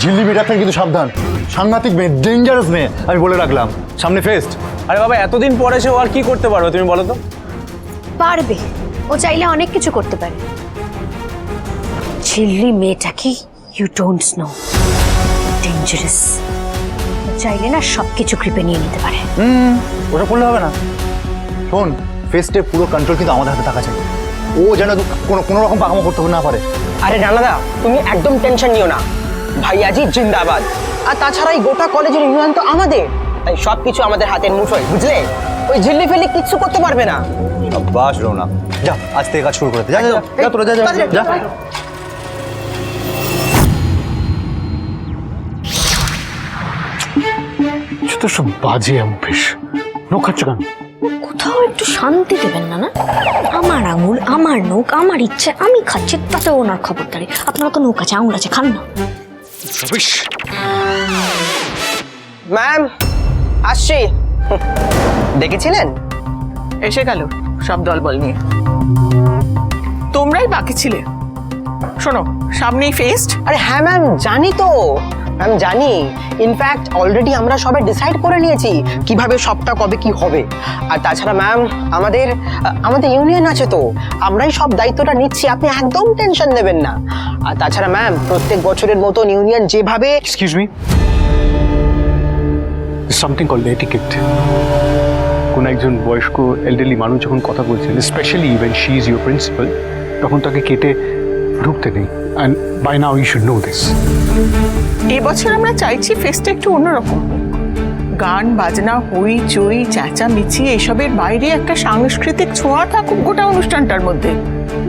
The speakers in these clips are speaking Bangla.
ঝিল্লি মেয়েটা থেকে কিন্তু সাবধান। সাংঘাতিক মেয়ে ডেঞ্জারাস মেয়ে আমি বলে রাখলাম। সামনে ফেস্ট আরে বাবা এতদিন পরে সে ও আর কি করতে পারবে তুমি বলো তো? পারবে। ও চাইলে অনেক কিছু করতে পারে। ঝিল্লি মেয়েটাকে ইউ ডোন্ট নো ডেঞ্জারাস চাইলে না সব কিছু কৃপে নিয়ে নিতে পারে। হুম ওটা করলে হবে না। শোন ফেস্টের পুরো কন্ট্রোল কিন্তু আমাদের হাতে থাকা চাই। ও যেন কোনো কোনো রকম পাকামো করতে না পারে। আরে রানাদা তুমি একদম টেনশন নিও না। ভাইয়াজি জিন্দাবাদ। আর তাছাড়া এই গোটা কলেজের ইউনিয়ন তো আমাদের। তাই সব কিছু আমাদের হাতের মুঠোয় বুঝলে? ওই ঝিল্লি ফেলি কিচ্ছু করতে পারবে না। বাস রোনা যা আজ থেকে কাজ শুরু করতে যা যা, তোরা যা যা যা। তো সব বাজে অভ্যেস। নখ খাচ্ছ কেন? কোথাও একটু শান্তি দেবেন না না? আমার আঙুল আমার নখ আমার ইচ্ছে আমি খাচ্ছি তাতে ওনার খবরদারি। আপনারা তো নৌক আছে আঙুল আছে খান না। ম্যাম আসছি। দেখেছিলেন এসে গেল সব দলবল নিয়ে। তোমরাই বাকি ছিলে। শোনো, সামনেই ফেস্ট আরে হ্যাঁ ম্যাম জানি তো। ম্যাম জানি ইনফ্যাক্ট অলরেডি আমরা সবাই ডিসাইড করে নিয়েছি কীভাবে সবটা কবে কি হবে। আর তাছাড়া ম্যাম আমাদের আমাদের ইউনিয়ন আছে তো, আমরাই সব দায়িত্বটা নিচ্ছি, আপনি একদম টেনশন নেবেন না। আর তাছাড়া ম্যাম প্রত্যেক বছরের মতন ইউনিয়ন যেভাবে excuse me something call etiquette কোন একজন বয়স্ক এল্ডারলি মানুষ যখন কথা বলছেন specially even she is your principal তখন তাকে কেটে ঢুকতে নেই। And by now you should know this এবছর আমরা চাইছি ফেস্টটা একটু অন্যরকম। গান বাজনা হই চই চেঁচামেচি এসবের বাইরে একটা সাংস্কৃতিক ছোঁয়া থাকুক গোটা অনুষ্ঠানটার মধ্যে।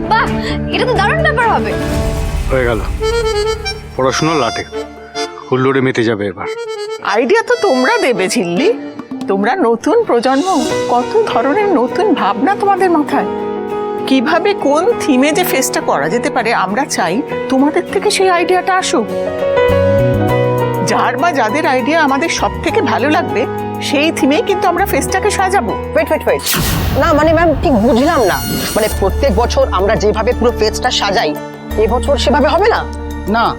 বাহ এটা তো দারুণ ব্যাপার হবে। হয়ে গেল। পড়াশোনা লাটে। হুল্লোড়ে মেতে যাবে এবার। আইডিয়া তো তোমরা দেবে ঝিল্লি। তোমরা নতুন প্রজন্ম কত ধরনের নতুন ভাবনা তোমাদের মাথায়? কীভাবে কোন থিমে যে ফেস্টটা করা যেতে পারে আমরা চাই তোমাদের থেকে সেই আইডিয়াটা আসুক। যার বা যাদের আইডিয়া আমাদের সব থেকে ভালো লাগবে সেই থিমেই কিন্তু আমরা ফেস্টটাকে সাজাবো। ওয়েট ওয়েট ওয়েট না মানে ম্যাম ঠিক বুঝলাম না। মানে প্রত্যেক বছর আমরা যেভাবে পুরো ফেজটা সাজাই এবছর সেভাবে হবে না? না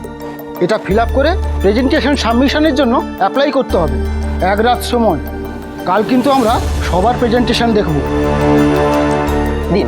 এটা ফিল আপ করে প্রেজেন্টেশন সাবমিশনের জন্য অ্যাপ্লাই করতে হবে। এক রাত সময়। কাল কিন্তু আমরা সবার প্রেজেন্টেশন দেখব। দিন।